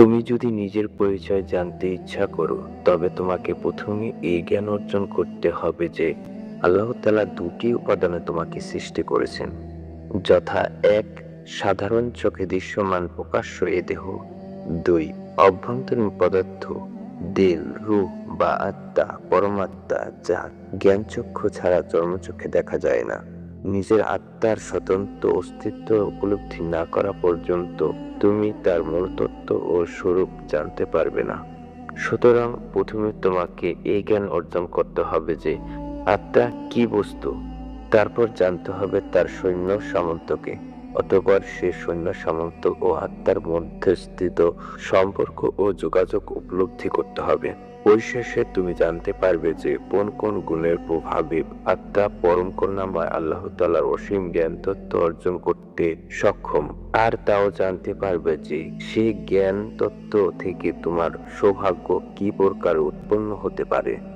তুমি যদি নিজের পরিচয় জানতে ইচ্ছা করো, তবে তোমাকে প্রথমে এই জ্ঞান অর্জন করতে হবে যে আল্লাহ তালা দুটি উপাদানে তোমাকে সৃষ্টি করেছেন, যথা এক, সাধারণ চোখে দৃশ্যমান প্রকাশ্য এ দেহ, দুই, অভ্যন্তরীণ পদার্থ দিল রূহ বা আত্মা, পরমাত্মা, যা জ্ঞানচক্ষু ছাড়া জন্মচক্ষে দেখা যায় না। নিজের আত্মার স্বতন্ত্র অস্তিত্ব উপলব্ধি না করা পর্যন্ত তুমি তার মূল তত্ত্ব ও স্বরূপ জানতে পারবে না। সুতরাং প্রথমে তোমাকে এই জ্ঞান অর্জন করতে হবে যে, আত্মা কি বস্তু? তারপর জানতে হবে তার সৈন্য সামন্তকে। অতঃপর সে সৈন্য সামন্ত ও আত্মার মধ্যে স্থিত সম্পর্ক ও যোগাযোগ উপলব্ধি করতে হবে। পরিশেষে তুমি জানতে পারবে যে কোন কোন গুণের প্রভাবে আত্মা পরম করুণাময় আল্লাহ তালার অসীম জ্ঞান তত্ত্ব অর্জন করতে সক্ষম। আর তাও জানতে পারবে যে সেই জ্ঞান তত্ত্ব থেকে তোমার সৌভাগ্য কি প্রকার উৎপন্ন হতে পারে।